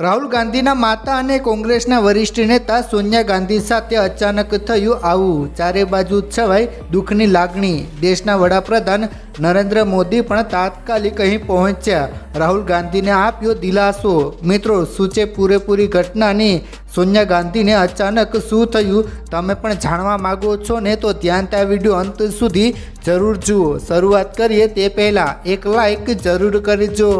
રાહુલ ગાંધીના માતા અને કોંગ્રેસના વરિષ્ઠ નેતા સોનિયા ગાંધી સાથે અચાનક થયું આવું. ચારે બાજુ છવાય દુઃખની લાગણી. દેશના વડાપ્રધાન નરેન્દ્ર મોદી પણ તાત્કાલિક અહીં પહોંચ્યા. રાહુલ ગાંધીને આપ્યો દિલાસો. મિત્રો, શું છે પૂરેપૂરી ઘટનાની? સોનિયા ગાંધીને અચાનક શું થયું? તમે પણ જાણવા માગો છો ને તો ધ્યાન આ વીડિયો અંત સુધી જરૂર જુઓ. શરૂઆત કરીએ તે પહેલાં એક લાઈક જરૂર કરજો.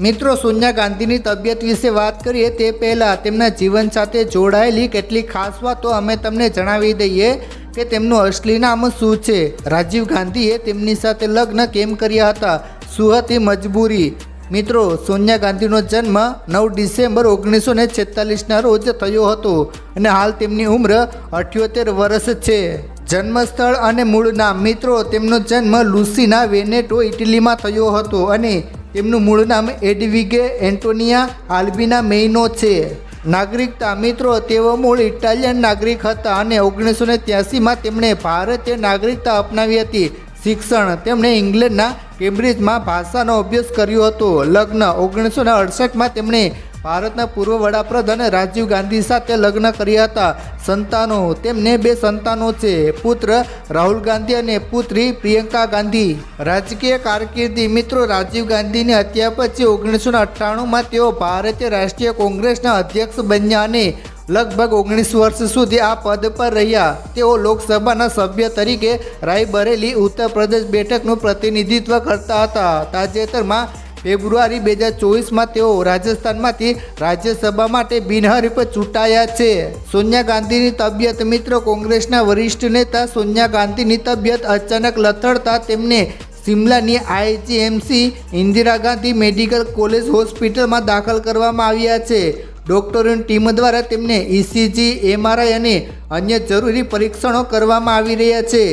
મિત્રો, સોનિયા ગાંધીની તબિયત વિશે વાત કરીએ, તે પહેલાં તેમના જીવન સાથે જોડાયેલી કેટલીક ખાસ વાતો અમે તમને જણાવી દઈએ કે તેમનું અસલી નામ શું છે. રાજીવ ગાંધીએ તેમની સાથે લગ્ન કેમ કર્યા હતા? શું હતી મજબૂરી? મિત્રો, સોનિયા ગાંધીનો જન્મ નવ ડિસેમ્બર ઓગણીસો ને છેતાલીસના રોજ થયો હતો અને હાલ તેમની ઉંમર અઠ્યોતેર વર્ષ છે. જન્મસ્થળ અને મૂળ નામ મિત્રો, તેમનો જન્મ લુસીના વેનેટો, ઇટલીમાં થયો હતો અને તેમનું મૂળ નામ એડવિગે એન્ટોનિયા આલ્બિના મેઇનો છે. નાગરિકતા મિત્રો, તેઓ મૂળ ઇટાલિયન નાગરિક હતા અને ઓગણીસો ને ત્યાસીમાં તેમણે ભારતીય નાગરિકતા અપનાવી હતી. શિક્ષણ, તેમણે ઇંગ્લેન્ડના કેમ્બ્રિજમાં ભાષાનો અભ્યાસ કર્યો હતો. લગ્ન, ઓગણીસો ને અડસઠમાં તેમણે ભારતના પૂર્વ વડાપ્રધાન રાજીવ ગાંધી સાથે લગ્ન કર્યા હતા. સંતાનો, તેમને બે સંતાનો છે. પુત્ર રાહુલ ગાંધી અને પુત્રી પ્રિયંકા ગાંધી. રાજકીય કારકિર્દી મિત્રો રાજીવ ગાંધીની હત્યા પછી ઓગણીસો અઠ્ઠાણુંમાં તેઓ ભારતીય રાષ્ટ્રીય કોંગ્રેસના અધ્યક્ષ બન્યા અને લગભગ ઓગણીસ વર્ષ સુધી આ પદ પર રહ્યા. તેઓ લોકસભાના સભ્ય તરીકે રાયબરેલી ઉત્તર પ્રદેશ બેઠકનું પ્રતિનિધિત્વ કરતા હતા. તાજેતરમાં ફેબ્રુઆરી બે હજાર ચોવીસમાં તેઓ રાજસ્થાનમાંથી રાજ્યસભા માટે બિનહરીફ ચૂંટાયા છે. સોનિયા ગાંધીની તબિયત, મિત્ર કોંગ્રેસના વરિષ્ઠ નેતા સોનિયા ગાંધીની તબિયત અચાનક લથડતા તેમને શિમલાની IGMC Indira Gandhi medical college હોસ્પિટલમાં દાખલ કરવામાં આવ્યા છે. ડોક્ટરોની ટીમ દ્વારા તેમને ઇસીજી એમઆરઆઈ અને અન્ય જરૂરી પરીક્ષણો કરવામાં આવી રહ્યા છે.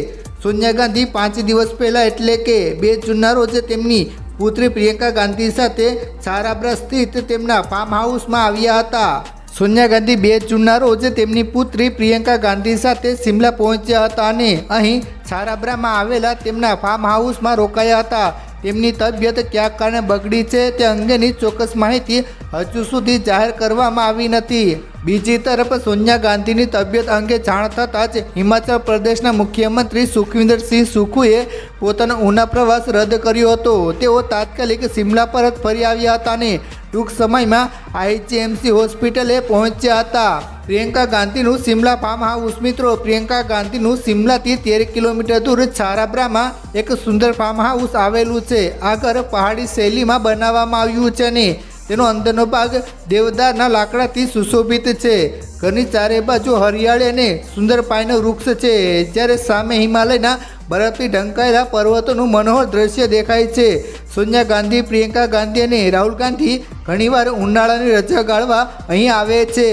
સોનિયા ગાંધી પાંચ દિવસ પહેલાં એટલે કે બે જૂનના રોજ તેમની પુત્રી પ્રિયંકા ગાંધી સાથે સારાબ્રા સ્થિત તેમના ફાર્મ હાઉસમાં આવ્યા હતા. સોનિયા ગાંધી બે જૂનના રોજ તેમની પુત્રી પ્રિયંકા ગાંધી સાથે શિમલા પહોંચ્યા હતા અને અહીં સારાબ્રામાં આવેલા તેમના ફાર્મ હાઉસમાં રોકાયા હતા. તેમની તબિયત ક્યાં કારણે બગડી છે. તે અંગેની ચોક્કસ માહિતી હજુ સુધી જાહેર કરવામાં આવી નથી. બીજી તરફ સોનિયા ગાંધીની તબિયત અંગે જાણ થતાં જ હિમાચલ પ્રદેશના મુખ્યમંત્રી સુખવિન્દરસિંહ સુખુએ પોતાનો ઉના પ્રવાસ રદ કર્યો હતો. તેઓ તાત્કાલિક સિમલા પરત ફરી આવ્યા હતા અને ટૂંક સમયમાં આઈજીએમસી હોસ્પિટલે પહોંચ્યા હતા. પ્રિયંકા ગાંધીનું સિમલા ફાર્મ હાઉસ મિત્રો પ્રિયંકા ગાંધીનું સિમલાથી તેર કિલોમીટર દૂર છારાબ્રામાં એક સુંદર ફાર્મ હાઉસ આવેલું છે. આ ઘર પહાડી શૈલીમાં બનાવવામાં આવ્યું છે અને તેનો અંદરનો ભાગ દેવદારના લાકડાથી સુશોભિત છે. ઘરની ચારે બાજુ હરિયાળી અને સુંદર પાયનો વૃક્ષ છે. જ્યારે સામે હિમાલયના બરફથી ઢંકાયેલા પર્વતોનું મનોહર દ્રશ્ય દેખાય છે. સોનિયા ગાંધી, પ્રિયંકા ગાંધી અને રાહુલ ગાંધી ઘણીવાર ઉનાળાની રજા ગાળવા અહીં આવે છે.